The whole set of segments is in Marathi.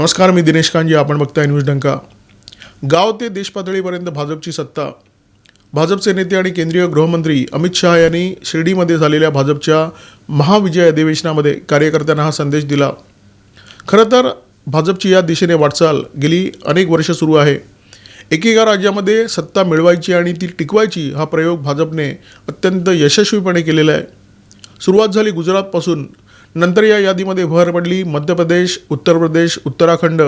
नमस्कार मी दिनेश कांजी आपण बघताय न्यूज डंका. गाव ते देशपातळीपर्यंत भाजपची सत्ता. भाजपचे नेते आणि केंद्रीय गृहमंत्री अमित शहा यांनी शिर्डीमध्ये झालेल्या भाजपच्या महाविजय अधिवेशनामध्ये कार्यकर्त्यांना हा संदेश दिला. खरं तर भाजपची या दिशेने वाटचाल गेली अनेक वर्ष सुरू आहे. एकेका राज्यामध्ये सत्ता मिळवायची आणि ती टिकवायची हा प्रयोग भाजपने अत्यंत यशस्वीपणे केलेला आहे. सुरुवात झाली गुजरातपासून. नंतर या यादीमध्ये भर पडली मध्य प्रदेश उत्तर प्रदेश उत्तराखंड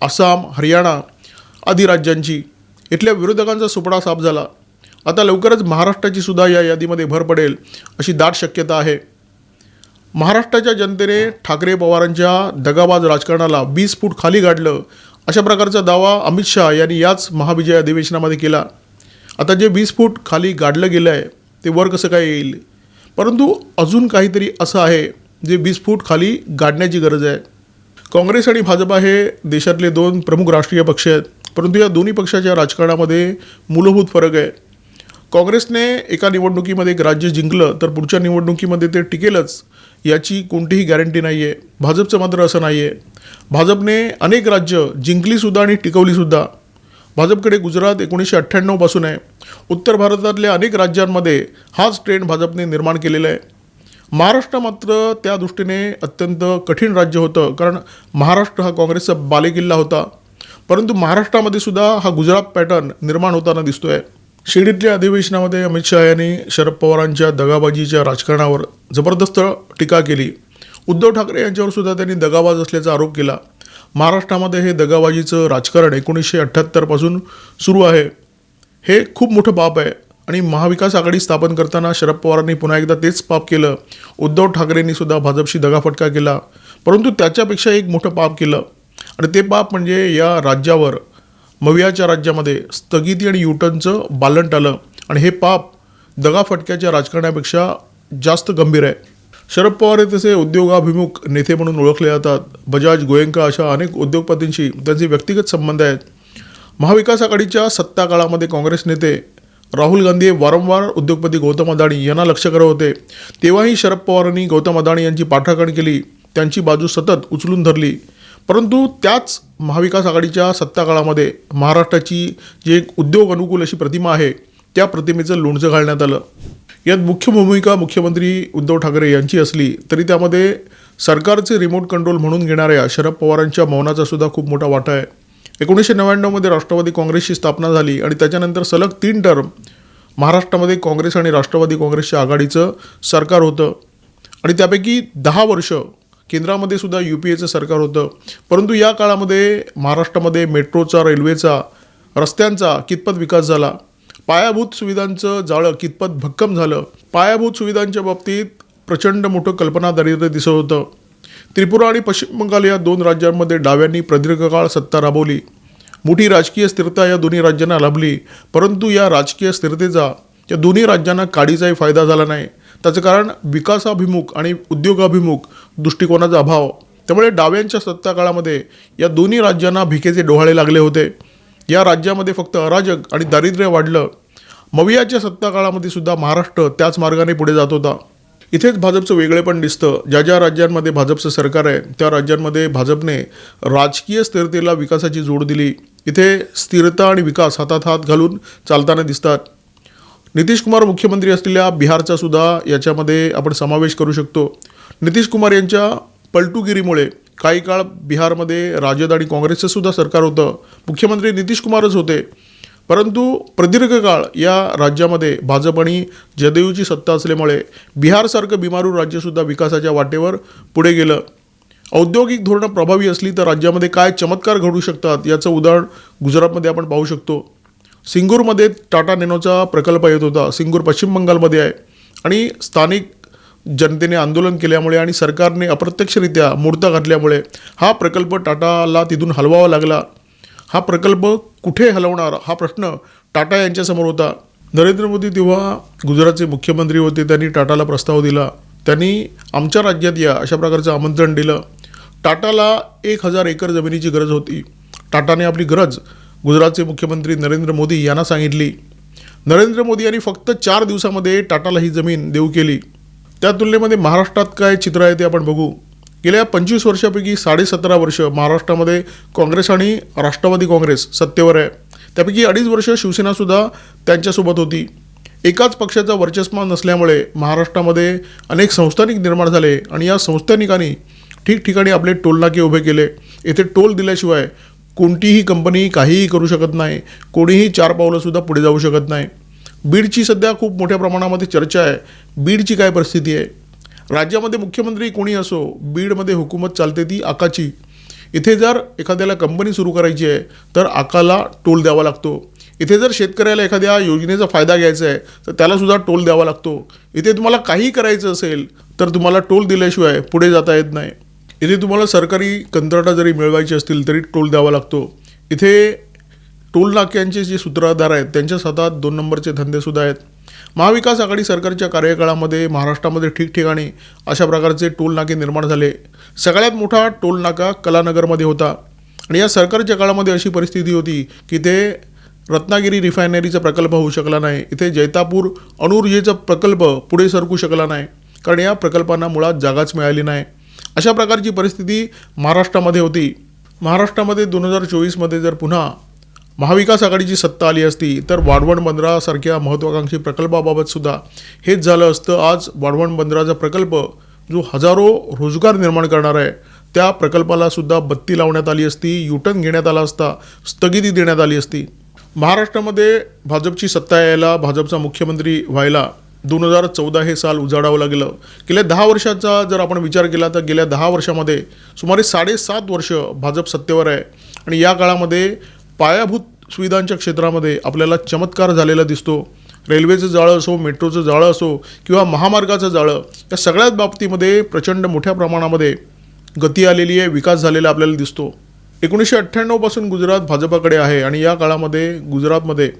आसाम हरियाणा आदी राज्यांची. इथल्या विरोधकांचा सुपडा साफ झाला. आता लवकरच महाराष्ट्राची सुद्धा या यादीमध्ये भर पडेल अशी दाट शक्यता आहे. महाराष्ट्राच्या जनतेने ठाकरे पवारांच्या दगाबाज राजकारणाला वीस फूट खाली गाडलं अशा प्रकारचा दावा अमित शहा यांनी याच महाविजय अधिवेशनामध्ये केला. आता जे वीस फूट खाली गाडलं गेलं आहे ते वर कसं काय येईल? परंतु अजून काहीतरी असं आहे. जे वीस फूट खाली गाडण्याची गरज आहे. काँग्रेस आणि भाजपा हे देशातले दोन प्रमुख राष्ट्रीय पक्ष आहेत. परंतु या दोन्ही पक्षाच्या राजकारणामध्ये मूलभूत फरक आहे. काँग्रेसने एका निवडणुकीमध्ये एक राज्य जिंकलं तर पुढच्या निवडणुकीमध्ये ते टिकेलच याची कोणतीही गॅरंटी नाही आहे भाजपचं मात्र असं नाही आहे भाजपने अनेक राज्य जिंकलीसुद्धा आणि टिकवलीसुद्धा. भाजपकडे गुजरात एकोणीसशे अठ्ठ्याण्णवपासून आहे. उत्तर भारतातल्या अनेक राज्यांमध्ये हाच ट्रेंड भाजपने निर्माण केलेला आहे. महाराष्ट्र मात्र त्या दृष्टीने अत्यंत कठीण राज्य होतं. कारण महाराष्ट्र हा काँग्रेसचा बालेकिल्ला होता. परंतु महाराष्ट्रामध्ये सुद्धा हा गुजरात पॅटर्न निर्माण होताना दिसतो आहे शिर्डीतल्या अधिवेशनामध्ये अमित शहा यांनी शरद पवारांच्या दगाबाजीच्या राजकारणावर जबरदस्त टीका केली. उद्धव ठाकरे यांच्यावर सुद्धा त्यांनी दगाबाज असल्याचा आरोप केला. महाराष्ट्रामध्ये हे दगाबाजीचं राजकारण एकोणीसशे अठ्ठ्याहत्तरपासून सुरू आहे. हे खूप मोठं पाप आहे. आणि महाविकास आघाडी स्थापन करताना शरद पवारांनी पुन्हा एकदा तेच पाप केलं. उद्धव ठाकरेंनी सुद्धा भाजपशी दगाफटका केला. परंतु त्याच्यापेक्षा एक मोठं पाप केलं. आणि ते पाप म्हणजे या राज्यावर मवियाच्या राज्यामध्ये स्थगिती आणि युटर्नचं बालंट आलं. आणि हे पाप दगाफटक्याच्या राजकारणापेक्षा जास्त गंभीर आहे. शरद पवार हे तसे उद्योगाभिमुख नेते म्हणून ओळखले जातात. बजाज गोयंका अशा अनेक उद्योगपतींशी त्यांचे व्यक्तिगत संबंध आहेत. महाविकास आघाडीच्या सत्ता काळामध्ये काँग्रेस नेते राहुल गांधी वारंवार उद्योगपती गौतम अदाणी यांना लक्ष करत होते. तेव्हाही शरद पवारांनी गौतम अदाणी यांची पाठराखण केली. त्यांची बाजू सतत उचलून धरली. परंतु त्याच महाविकास आघाडीच्या सत्ता काळामध्ये महाराष्ट्राची जी एक उद्योग अनुकूल अशी प्रतिमा आहे त्या प्रतिमेचं लोणचं घालण्यात आलं. यात मुख्य भूमिका मुख्यमंत्री उद्धव ठाकरे यांची असली तरी त्यामध्ये सरकारचे रिमोट कंट्रोल म्हणून घेणाऱ्या शरद पवारांच्या मौनाचा सुद्धा खूप मोठा वाटा आहे. एकोणीसशे नव्याण्णवमध्ये राष्ट्रवादी काँग्रेसची स्थापना झाली आणि त्याच्यानंतर सलग तीन टर्म महाराष्ट्रामध्ये काँग्रेस आणि राष्ट्रवादी काँग्रेसच्या आघाडीचं सरकार होतं. आणि त्यापैकी दहा वर्ष केंद्रामध्ये सुद्धा यू पी एचं सरकार होतं. परंतु या काळामध्ये महाराष्ट्रामध्ये मेट्रोचा रेल्वेचा रस्त्यांचा कितपत विकास झाला? पायाभूत सुविधांचं जाळं कितपत भक्कम झालं? पायाभूत सुविधांच्या बाबतीत प्रचंड मोठं कल्पना दारिद्र्य दिसत होतं. त्रिपुरा आणि पश्चिम बंगाल या दोन राज्यांमध्ये डाव्यांनी प्रदीर्घ काळ सत्ता राबवली. मोठी राजकीय स्थिरता या दोन्ही राज्यांना लाभली. परंतु या राजकीय स्थिरतेचा या दोन्ही राज्यांना काडीचाही फायदा झाला नाही. त्याचं कारण विकासाभिमुख आणि उद्योगाभिमुख दृष्टिकोनाचा अभाव. त्यामुळे डाव्यांच्या सत्ता काळामध्ये या दोन्ही राज्यांना भिकेचे डोहाळे लागले होते. या राज्यामध्ये फक्त अराजक आणि दारिद्र्य वाढलं. मवियाच्या सत्ता काळामध्ये सुद्धा महाराष्ट्र त्याच मार्गाने पुढे जात होता. इथेच भाजपचं वेगळेपण दिसतं. ज्या ज्या राज्यांमध्ये भाजपचं सरकार आहे त्या राज्यांमध्ये भाजपने राजकीय स्थिरतेला विकासाची जोड दिली. इथे स्थिरता आणि विकास हातात हात घालून चालताना दिसतात. नितीश कुमार मुख्यमंत्री असलेल्या बिहारचा सुद्धा याच्यामध्ये आपण समावेश करू शकतो. नितीश कुमार यांच्या पलटूगिरीमुळे काही काळ बिहारमध्ये राजद आणि काँग्रेसचं सुद्धा सरकार होतं. मुख्यमंत्री नितीश कुमारच होते. परंतु प्रदीर्घ काळ या राज्यामध्ये भाजप आणि जदयूची सत्ता असल्यामुळे बिहारसारखं बिमारू राज्यसुद्धा विकासाच्या वाटेवर पुढे गेलं. औद्योगिक धोरणं प्रभावी असली तर राज्यामध्ये काय चमत्कार घडू शकतात याचं उदाहरण गुजरातमध्ये आपण पाहू शकतो. सिंगूरमध्ये टाटा नेनोचा प्रकल्प येत होता. सिंगूर पश्चिम बंगालमध्ये आहे आणि स्थानिक जनतेने आंदोलन केल्यामुळे आणि सरकारने अप्रत्यक्षरित्या मूर्ता घातल्यामुळे हा प्रकल्प टाटाला तिथून हलवावा लागला. हा प्रकल्प कुठे हलवणार? हा प्रश्न टाटा यांच्यासमोर होता. नरेंद्र मोदी तेव्हा गुजरातचे मुख्यमंत्री होते. त्यांनी टाटाला प्रस्ताव दिला. त्यांनी आमच्या राज्यात या अशा प्रकारचं आमंत्रण दिलं. टाटाला एक हजार एकर जमिनीची गरज होती. टाटाने आपली गरज गुजरातचे मुख्यमंत्री नरेंद्र मोदी यांना सांगितली. नरेंद्र मोदी यांनी फक्त चार दिवसामध्ये टाटाला ही जमीन देऊ केली. त्या तुलनेमध्ये महाराष्ट्रात काय चित्र आहे ते आपण बघू. गेल्या पंचवीस वर्षापैकी साडेसतरा वर्ष महाराष्ट्रामध्ये काँग्रेस आणि राष्ट्रवादी काँग्रेस सत्तेवर आहे. त्यापैकी अडीच वर्ष शिवसेनासुद्धा त्यांच्यासोबत होती. एकाच पक्षाचा वर्चस्व नसल्यामुळे महाराष्ट्रामध्ये अनेक संस्थानिक निर्माण झाले आणि या संस्थानिकांनी ठिकठिकाणी आपले टोलनाके उभे केले. येथे टोल दिल्याशिवाय कोणतीही कंपनी काहीही करू शकत नाही. कोणीही चार पावलंसुद्धा पुढे जाऊ शकत नाही. बीडची सध्या खूप मोठ्या प्रमाणामध्ये चर्चा आहे. बीडची काय परिस्थिती आहे? राज्यामध्ये मुख्यमंत्री कोणी असो बीडमध्ये हुकूमत चालते ती आकाची. इथे जर एखाद्याला कंपनी सुरू करायची आहे तर आकाला टोल द्यावा लागतो. इथे जर शेतकऱ्याला एखाद्या योजनेचा फायदा घ्यायचा आहे तर त्यालासुद्धा टोल द्यावा लागतो. इथे तुम्हाला काही करायचं असेल तर तुम्हाला टोल दिल्याशिवाय पुढे जाता येत नाही. इथे तुम्हाला सरकारी कंत्राटा जरी मिळवायची असतील तरी टोल द्यावा लागतो. इथे टोल नाक्यांचे जे सूत्रधार आहेत त्यांच्या हातात दोन नंबरचे धंदेसुद्धा आहेत. महाविकास आघाडी सरकारच्या कार्यकाळामध्ये महाराष्ट्रामध्ये ठिकठिकाणी अशा प्रकारचे टोल नाके निर्माण झाले. सगळ्यात मोठा टोल नाका कलानगरमध्ये होता. आणि या सरकारच्या काळामध्ये अशी परिस्थिती होती की ते रत्नागिरी रिफायनरीचा प्रकल्प होऊ शकला नाही. इथे जैतापूर अणुऊर्जेचा प्रकल्प पुढे सरकू शकला नाही. कारण या प्रकल्पांना मुळात जागाच मिळाली नाही. अशा प्रकारची परिस्थिती महाराष्ट्रामध्ये होती. महाराष्ट्रामध्ये दोन हजार चोवीसमध्ये जर पुन्हा महाविकास आघाडीची सत्ता आली असती तर वाढवण बंदरासारख्या महत्त्वाकांक्षी प्रकल्पाबाबत सुद्धा हेच झालं असतं. आज वाढवण बंदराचा प्रकल्प जो हजारो रोजगार निर्माण करणार आहे त्या प्रकल्पाला सुद्धा बत्ती लावण्यात आली असती युटर्न घेण्यात आला असता स्थगिती देण्यात आली असती. महाराष्ट्रामध्ये भाजपची सत्ता यायला भाजपचा मुख्यमंत्री व्हायला दोन हजार चौदा हे साल उजाडावं लागलं. गेल्या दहा वर्षाचा जर आपण विचार केला तर गेल्या दहा वर्षामध्ये सुमारे साडेसात वर्ष भाजप सत्तेवर आहे. आणि या काळामध्ये पायाभूत सुविधांच्या क्षेत्रामध्ये आपल्याला चमत्कार झालेला दिसतो. रेल्वेचं जाळं असो मेट्रोचं जाळं असो किंवा महामार्गाचं जाळं या सगळ्याच बाबतीमध्ये प्रचंड मोठ्या प्रमाणामध्ये गती आलेली आहे विकास झालेला आपल्याला दिसतो. एकोणीसशे अठ्ठ्याण्णवपासून गुजरात भाजपाकडे आहे आणि या काळामध्ये गुजरातमध्ये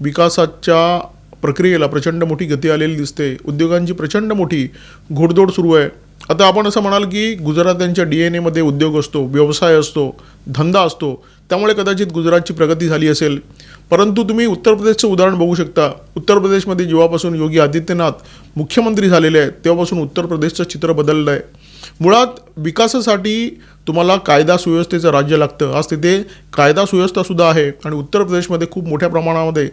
विकासाच्या प्रक्रियेला प्रचंड मोठी गती आलेली दिसते. उद्योगांची प्रचंड मोठी घोडदौड सुरू आहे. आता आपण असं म्हणाल की गुजरात्यांच्या डी एन एमध्ये उद्योग असतो व्यवसाय असतो धंदा असतो. त्यामुळे कदाचित गुजरातची प्रगती झाली असेल. परंतु तुम्ही उत्तर प्रदेशचं उदाहरण बघू शकता. उत्तर प्रदेशमध्ये जेव्हापासून योगी आदित्यनाथ मुख्यमंत्री झालेले आहेत तेव्हापासून उत्तर प्रदेशचं चित्र बदललं आहे. मुळात विकासासाठी तुम्हाला कायदा सुव्यवस्थेचं राज्य लागतं. आज तिथे कायदा सुव्यवस्थासुद्धा आहे आणि उत्तर प्रदेशमध्ये खूप मोठ्या प्रमाणामध्ये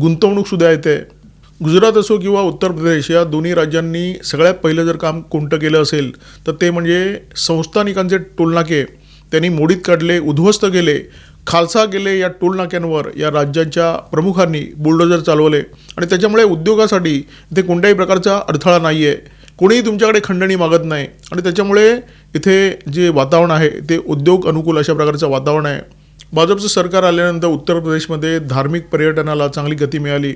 गुंतवणूकसुद्धा येते. गुजरात असो किंवा उत्तर प्रदेश या दोन्ही राज्यांनी सगळ्यात पहिलं जर काम कोणतं केलं असेल तर ते म्हणजे संस्थानिकांचे टोलनाके. त्यांनी मोडीत काढले उद्ध्वस्त केले. खालसा गेले या टोलनाक्यांवर या राज्यांच्या प्रमुखांनी बुलडोजर चालवले. आणि त्याच्यामुळे उद्योगासाठी इथे कोणत्याही प्रकारचा अडथळा नाही आहे कोणीही तुमच्याकडे खंडणी मागत नाही. आणि त्याच्यामुळे इथे जे वातावरण आहे ते उद्योग अनुकूल अशा प्रकारचं वातावरण आहे. भाजपचं सरकार आल्यानंतर उत्तर प्रदेशमध्ये धार्मिक पर्यटनाला चांगली गती मिळाली.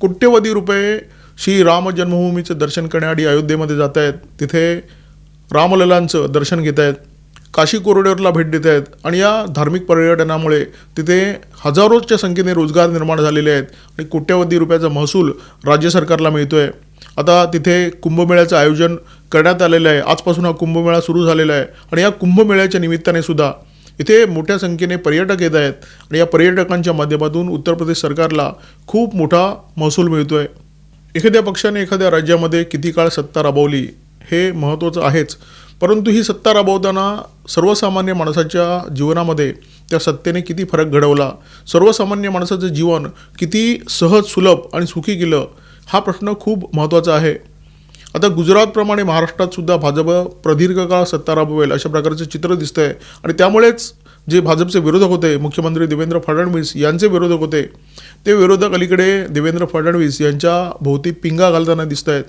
कोट्यवधी रुपये श्री राम जन्मभूमीचं दर्शन करण्यासाठी अयोध्येमध्ये जात आहेत तिथे रामललांचं दर्शन घेत आहेत काशी कॉरिडॉरला भेट देत आहेत. आणि या धार्मिक पर्यटनामुळे तिथे हजारोच्या संख्येने रोजगार निर्माण झालेले आहेत. आणि कोट्यवधी रुपयाचा महसूल राज्य सरकारला मिळतो आहे आता तिथे कुंभमेळ्याचं आयोजन करण्यात आलेलं आहे. आजपासून हा कुंभमेळा सुरू झालेला आहे. आणि या कुंभमेळ्याच्या निमित्ताने सुद्धा इथे मोठ्या संख्येने पर्यटक येत आहेत. आणि या पर्यटकांच्या माध्यमातून उत्तर प्रदेश सरकारला खूप मोठा महसूल मिळतो आहे एखाद्या पक्षाने एखाद्या राज्यामध्ये किती काळ सत्ता राबवली हे महत्त्वाचं आहेच. परंतु ही सत्ता राबवताना सर्वसामान्य माणसाच्या जीवनामध्ये त्या सत्तेने किती फरक घडवला सर्वसामान्य माणसाचं जीवन किती सहज सुलभ आणि सुखी केलं हा प्रश्न खूप महत्त्वाचा आहे. आता गुजरातप्रमाणे महाराष्ट्रातसुद्धा भाजप प्रदीर्घ काळ सत्ता राबवेल अशा प्रकारचं चित्र दिसतंय. आणि त्यामुळेच जे भाजपचे विरोधक होते मुख्यमंत्री देवेंद्र फडणवीस यांचे विरोधक होते ते विरोधक अलीकडे देवेंद्र फडणवीस यांच्या भोवती पिंगा घालताना दिसत आहेत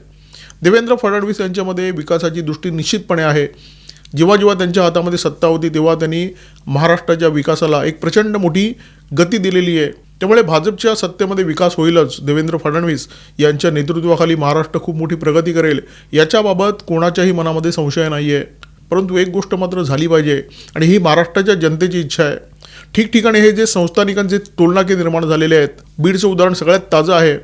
देवेंद्र फडणवीस यांच्यामध्ये विकासाची दृष्टी निश्चितपणे आहे. जेव्हा जेव्हा त्यांच्या हातामध्ये सत्ता होती तेव्हा त्यांनी महाराष्ट्राच्या विकासाला एक प्रचंड मोठी गती दिलेली आहे. त्यामुळे भाजपच्या सत्तेमध्ये विकास होईलच देवेंद्र फडणवीस यांच्या नेतृत्वाखाली महाराष्ट्र खूप मोठी प्रगती करेल. याच्याबाबत कोणाच्याही मनामध्ये संशय नाही आहे परंतु एक गोष्ट मात्र झाली पाहिजे आणि ही महाराष्ट्राच्या जनतेची इच्छा आहे. ठिकठिकाणी हे जे संस्थानिकांचे टोलनाके निर्माण झालेले आहेत बीडचं उदाहरण सगळ्यात ताजं आहे.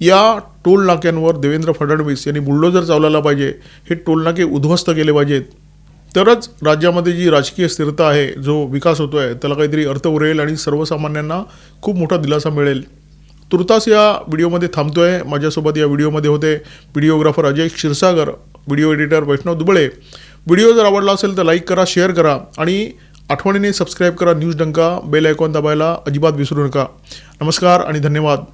या टोल नाक्यांवर देवेंद्र फडणवीस यांनी बुलडोजर चालवला पाहिजे हे टोलनाके उद्ध्वस्त केले पाहिजेत. तरच राज्यामध्ये जी राजकीय स्थिरता आहे जो विकास होतो आहे त्याला काहीतरी अर्थ उरेल आणि सर्वसामान्यांना खूप मोठा दिलासा मिळेल. तुर्तास या व्हिडिओमध्ये थांबतो आहे माझ्यासोबत या व्हिडिओमध्ये होते videographer Ajay Kshirsagar video editor Vaishnav Duble. Video जर आवडला असेल तर लाईक करा शेअर करा आणि आठवणीने सबस्क्राईब करा न्यूज डंका बेल आयकॉन दाबायला अजिबात विसरू नका. नमस्कार आणि धन्यवाद.